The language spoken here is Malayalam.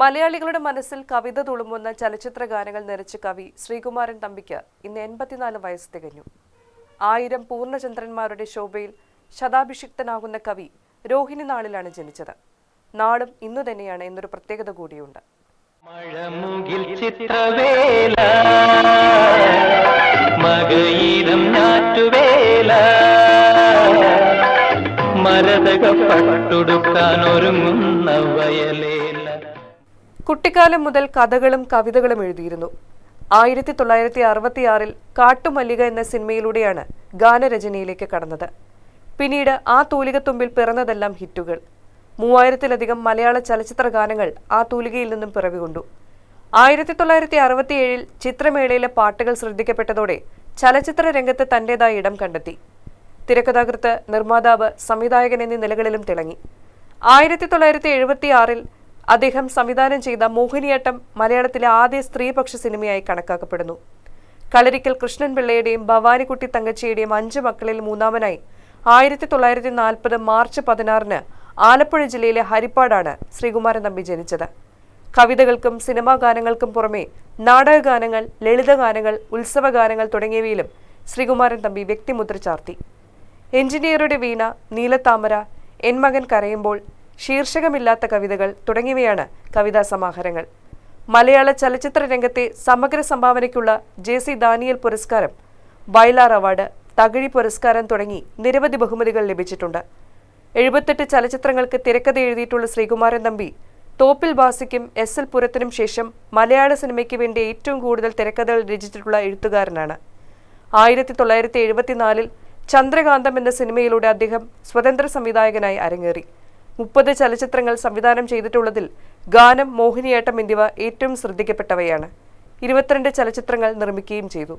മലയാളികളുടെ മനസ്സിൽ കവിത തുളുമ്പുന്ന ചലച്ചിത്ര ഗാനങ്ങൾ നിറച്ച കവി ശ്രീകുമാരൻ തമ്പിക്ക് ഇന്ന് എൺപത്തിനാല് വയസ്സ് തികഞ്ഞു. ആയിരം പൂർണചന്ദ്രന്മാരുടെ ശോഭയിൽ ശതാഭിഷിക്തനാകുന്ന കവി രോഹിണി നാളിലാണ് ജനിച്ചത്. നാളും ഇന്നു തന്നെയാണ് എന്നൊരു പ്രത്യേകത കൂടിയുണ്ട്. മഴമുകിൽ ചിത്രവേല മരതക പട്ടുടുക്കാൻ ഒരുങ്ങുന്ന വയലേല. കുട്ടിക്കാലം മുതൽ കഥകളും കവിതകളും എഴുതിയിരുന്നു. ആയിരത്തി തൊള്ളായിരത്തി അറുപത്തിയാറിൽ കാട്ടുമല്ലിക എന്ന സിനിമയിലൂടെയാണ് ഗാനരചനയിലേക്ക് കടന്നത്. പിന്നീട് ആ തൂലികത്തുമ്പിൽ പിറന്നതെല്ലാം ഹിറ്റുകൾ. മൂവായിരത്തിലധികം മലയാള ചലച്ചിത്ര ഗാനങ്ങൾ ആ തൂലികയിൽ നിന്നും പിറവികൊണ്ടു. ആയിരത്തി തൊള്ളായിരത്തി അറുപത്തിയേഴിൽ ചിത്രമേളയിലെ പാട്ടുകൾ ശ്രദ്ധിക്കപ്പെട്ടതോടെ ചലച്ചിത്ര രംഗത്ത് തന്റേതായ ഇടം കണ്ടെത്തി. തിരക്കഥാകൃത്ത് നിർമ്മാതാവ് സംവിധായകൻ എന്നീ നിലകളിലും തിളങ്ങി. ആയിരത്തി തൊള്ളായിരത്തി എഴുപത്തി ആറിൽ അദ്ദേഹം സംവിധാനം ചെയ്ത മോഹിനിയാട്ടം മലയാളത്തിലെ ആദ്യ സ്ത്രീപക്ഷ സിനിമയായി കണക്കാക്കപ്പെടുന്നു. കളരിക്കൽ കൃഷ്ണൻപിള്ളയുടെയും ഭവാനിക്കുട്ടി തങ്കച്ചിയുടെയും അഞ്ച് മക്കളിൽ മൂന്നാമനായി ആയിരത്തി തൊള്ളായിരത്തി നാൽപ്പത് മാർച്ച് പതിനാറിന് ആലപ്പുഴ ജില്ലയിലെ ഹരിപ്പാടാണ് ശ്രീകുമാരൻ തമ്പി ജനിച്ചത്. കവിതകൾക്കും സിനിമാ ഗാനങ്ങൾക്കും പുറമെ നാടകഗാനങ്ങൾ ലളിതഗാനങ്ങൾ ഉത്സവഗാനങ്ങൾ തുടങ്ങിയവയിലും ശ്രീകുമാരൻ തമ്പി വ്യക്തിമുദ്ര ചാർത്തി. എഞ്ചിനീയറുടെ വീണ നീലത്താമര എൻ മകൻ കരയുമ്പോൾ ശീർഷകമില്ലാത്ത കവിതകൾ തുടങ്ങിയവയാണ് കവിതാ സമാഹാരങ്ങൾ. മലയാള ചലച്ചിത്ര രംഗത്തെ സമഗ്ര സംഭാവനയ്ക്കുള്ള ജെ സി ദാനിയൽ പുരസ്കാരം വയലാർ അവാർഡ് തകഴി പുരസ്കാരം തുടങ്ങി നിരവധി ബഹുമതികൾ ലഭിച്ചിട്ടുണ്ട്. എഴുപത്തെട്ട് ചലച്ചിത്രങ്ങൾക്ക് തിരക്കഥ എഴുതിയിട്ടുള്ള ശ്രീകുമാരൻ തമ്പി തോപ്പിൽ ബാസിക്കും എസ് എൽ പുരത്തിനും ശേഷം മലയാള സിനിമയ്ക്ക് വേണ്ടി ഏറ്റവും കൂടുതൽ തിരക്കഥകൾ രചിച്ചിട്ടുള്ള എഴുത്തുകാരനാണ്. ആയിരത്തി തൊള്ളായിരത്തി എഴുപത്തിനാലിൽ ചന്ദ്രകാന്തം എന്ന സിനിമയിലൂടെ അദ്ദേഹം സ്വതന്ത്ര സംവിധായകനായി അരങ്ങേറി. മുപ്പത് ചലച്ചിത്രങ്ങൾ സംവിധാനം ചെയ്തിട്ടുള്ളതിൽ ഗാനം മോഹിനിയാട്ടം എന്നിവ ഏറ്റവും ശ്രദ്ധിക്കപ്പെട്ടവയാണ്. ഇരുപത്തിരണ്ട് ചലച്ചിത്രങ്ങൾ നിർമ്മിക്കുകയും ചെയ്തു.